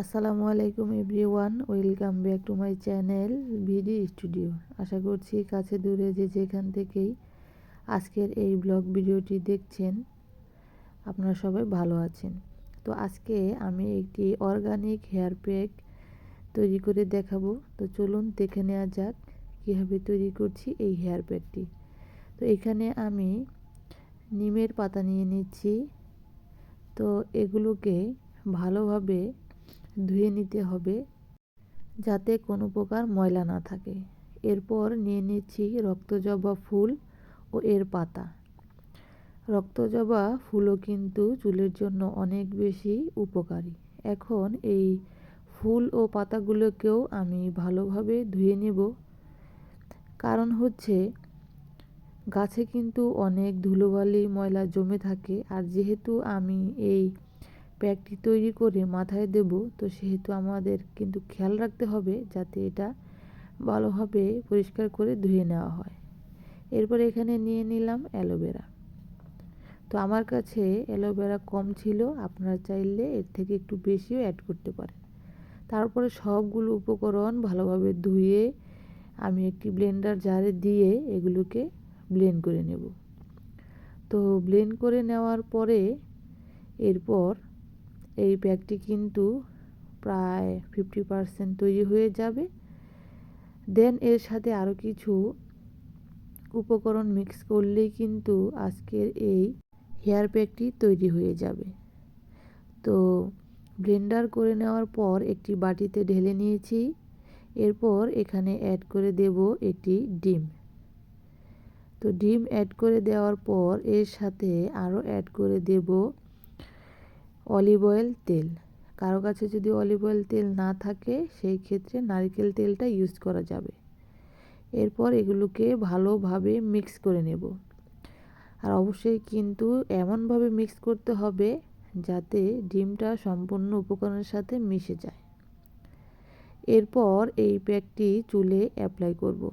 আসসালামু আলাইকুম everyone, welcome back to my channel VD studio. আশা করছি কাছে দূরে যে যেখান থেকেই আজকের এই ব্লগ ভিডিওটি দেখছেন, আপনারা সবাই ভালো আছেন। তো আজকে আমি একটি অর্গানিক হেয়ার প্যাক তৈরি করে দেখাবো। তো চলুন দেখে নেওয়া যাক কীভাবে তৈরি করছি এই হেয়ার প্যাকটি। তো এখানে আমি নিমের পাতা নিয়ে নিচ্ছি। তো এগুলোকে ভালোভাবে ধুয়ে নিতে হবে যাতে কোনো প্রকার ময়লা না থাকে। এরপর নিয়ে নিচ্ছি রক্তজবা ফুল ও এর পাতা। রক্তজবা ফুলও কিন্তু চুলের জন্য অনেক বেশি উপকারী। এখন এই ফুল ও পাতাগুলোকেও আমি ভালোভাবে ধুয়ে নেব। কারণ হচ্ছে গাছে কিন্তু অনেক ধুলোবালি ময়লা জমে থাকে। আর যেহেতু আমি এই প্যাকটি তৈরি করে মাথায় দেব। তো সেহেতু আমাদের কিন্তু খেয়াল রাখতে হবে যাতে এটা ভালোভাবে পরিষ্কার করে ধুয়ে নেওয়া হয়। এরপর এখানে নিয়ে নিলাম অ্যালোভেরা। তো আমার কাছে অ্যালোভেরা কম ছিল, আপনারা চাইলে এর থেকে একটু বেশিও অ্যাড করতে পারেন। তারপরে সবগুলো উপকরণ ভালোভাবে ধুয়ে আমি একটি ব্লেন্ডার জারে দিয়ে এগুলোকে ব্লেন্ড করে নেব। তো ব্লেন্ড করে নেওয়ার পরে এরপর এই ব্যাগটি কিন্তু প্রায় ফিফটি পারসেন্ট তৈরি হয়ে যাবে। দেন এর সাথে আরও কিছু উপকরণ মিক্স করলেই কিন্তু আজকের এই হেয়ার প্যাকটি তৈরি হয়ে যাবে। তো ব্লেন্ডার করে নেওয়ার পর একটি বাটিতে ঢেলে নিয়েছি। এরপর এখানে অ্যাড করে দেব একটি ডিম। তো ডিম অ্যাড করে দেওয়ার পর এর সাথে আরও অ্যাড করে দেব অলিভ অয়েল তেল। কারও কাছে যদি অলিভ অয়েল তেল না থাকে, সেই ক্ষেত্রে নারকেল তেলটা ইউজ করা যাবে। এরপর এগুলোকে ভালোভাবে মিক্স করে নেব। আর অবশ্যই কিন্তু এমনভাবে মিক্স করতে হবে যাতে ডিমটা সম্পূর্ণ উপকরণের সাথে মিশে যায়। এরপর এই প্যাকটি চুলে অ্যাপ্লাই করব।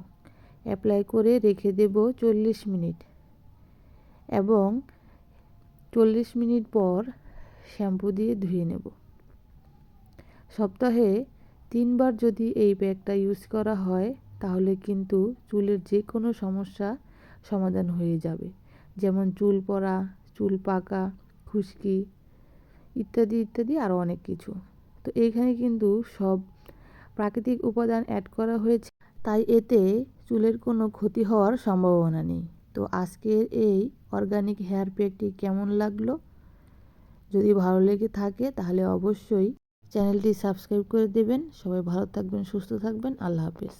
অ্যাপ্লাই করে রেখে দেব চল্লিশ মিনিট। এবং চল্লিশ মিনিট পর শ্যাম্পু দিয়ে ধুয়ে নেব। সপ্তাহে তিনবার যদি এই প্যাকটা ইউজ করা হয়, তাহলে কিন্তু চুলের যে কোনো সমস্যা সমাধান হয়ে যাবে। যেমন চুল পড়া, চুল পাকা, খুশকি ইত্যাদি ইত্যাদি আরও অনেক কিছু। তো এইখানে কিন্তু সব প্রাকৃতিক উপাদান অ্যাড করা হয়েছে। তাই এতে চুলের কোনো ক্ষতি হওয়ার সম্ভাবনা নেই। তো আজকের এই অর্গানিক হেয়ার প্যাকটি কেমন লাগল? যদি ভালো লেগে থাকে তাহলে অবশ্যই চ্যানেলটি সাবস্ক্রাইব করে দেবেন। সবাই ভালো থাকবেন, সুস্থ থাকবেন। আল্লাহ হাফিজ।